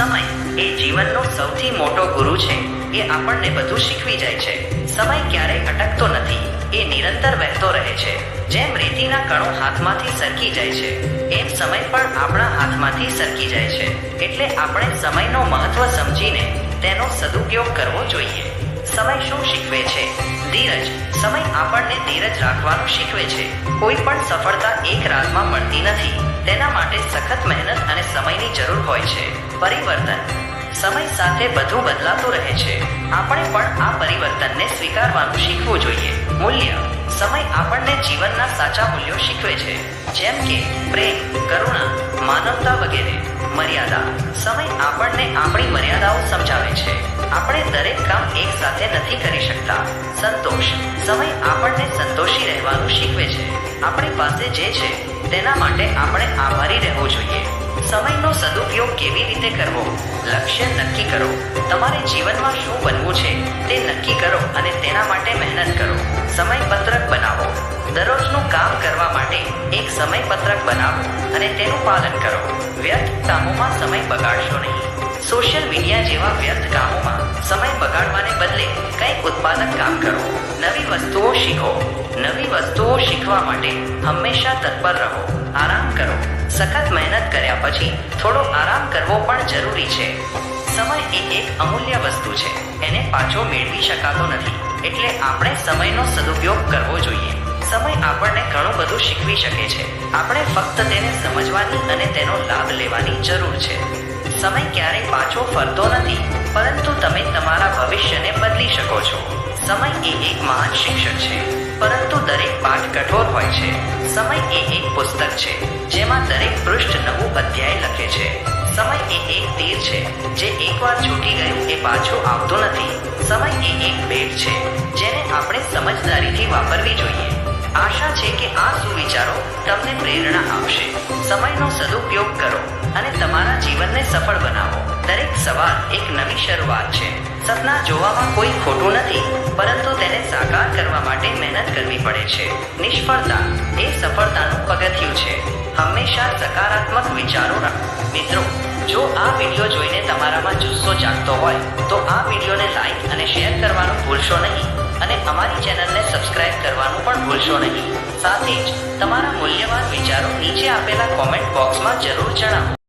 સમય એ જીવનનો સૌથી મોટો ગુરુ છે. એ આપણને બધું શીખવી જાય છે. સમય ક્યારેય અટકતો નથી. એ નિરંતર વહેતો રહે છે. જેમ રેતીના કણો હાથમાંથી સરકી જાય છે, એમ સમય પણ આપણા હાથમાંથી સરકી જાય છે. એટલે આપણે સમયનો મહત્વ સમજીને તેનો સદુપયોગ કરવો જોઈએ. સમય શું શીખવે છે? ધીરજ. સમય આપણને ધીરજ રાખવાનું શીખવે છે. કોઈ પણ સફળતા એક રાતમાં મળતી નથી. તેના માટે સખત મહેનત અને સમયની જરૂર હોય છે. પરિવર્તન. સમય સાથે બધું બદલાતું રહે છે. આપણે પણ આ પરિવર્તનને સ્વીકારવાનું શીખવું જોઈએ. મૂલ્ય. સમય આપણને જીવનના સાચા મૂલ્યો શીખવે છે. જેમ કે પ્રેમ, કરુણા, માનવતા વગેરે. મર્યાદા. સમય આપણને આપણી મર્યાદાઓ સમજાવે છે. આપણે દરેક કામ એક સાથે નથી કરી શકતા. સંતોષ. સમય આપણને સંતોષી રહેવાનું શીખવે છે. આપણી પાસે જે છે, તેના માટે આપણે આભારી રહેવું જોઈએ. સમયનો સદુપયોગ કેવી રીતે કરવો? લક્ષ્ય નક્કી કરો. તમારે જીવનમાં શું બનવું છે, તે નક્કી કરો અને તેના માટે મહેનત કરો. સમયપત્રક બનાવો. દરરોજનું કામ કરવા માટે એક સમયપત્રક બનાવો અને તેનું પાલન કરો. વ્યર્થ કામોમાં સમય બગાડશો નહીં. સોશિયલ મીડિયા જેવા વ્યર્થ કામોમાં સમય બગાડવાને બદલે કંઈક ઉત્પાદક કામ કરો. નવી વસ્તુઓ શીખો. નવી વસ્તુઓ શીખવા માટે હંમેશા તત્પર રહો. આરામ કરો. સખત મહેનત કર્યા પછી થોડો આરામ કરવો પણ જરૂરી છે. સમય એ એક અમૂલ્ય વસ્તુ છે. એને પાછો મેળવી શકાતો નથી. એટલે આપણે સમયનો સદુપયોગ કરવો જોઈએ. સમય આપણને ઘણું બધું શીખવી શકે છે. આપણે ફક્ત તેને સમજવાની અને તેનો લાભ લેવાની જરૂર છે. સમય ક્યારેય પાછો ફરતો નથી, પરંતુ તમે તમારા ભવિષ્યને બદલી શકો છો. સમય એ એક મહાન શિક્ષક છે, પરંતુ દરેક પાઠ કઠોર હોય છે. સમય એ એક પુસ્તક છે, જેમાં દરેક પૃષ્ઠ નવું અધ્યાય લખે છે. સમય એ એક તીર છે, જે એકવાર છૂટી ગયું એ પાછું આવતું નથી. સમય એ એક ભેટ છે, જેને આપણે સમજદારીથી વાપરવી જોઈએ. આશા છે કે આ સુવિચારો તમને પ્રેરણા આપશે. સમયનો સદુપયોગ જીવનને સફળ બનાવો. દરેક સવાર એક નવી શરૂઆત છે. સપના જોવામાં કોઈ ખોટું નથી, પરંતુ તેને સાકાર કરવા માટે મહેનત કરવી પડે છે. નિષ્ફળતા એ સફળતાનું પગથિયું છે. હંમેશા સકારાત્મક વિચારો રાખો. મિત્રો, જો આ વીડિયો જોઈને તમારામાં જુસ્સો જાગતો હોય, તો આ વિડીયોને લાઈક અને શેર કરવાનું ભૂલશો નહીં. અને અમારી ચેનલને સબસ્ક્રાઇબ કરવાનું પણ ભૂલશો નહીં. સાથે જ તમારા મૂલ્યવાન વિચારો નીચે આપેલા કોમેન્ટ બોક્સમાં જરૂર જણાવો.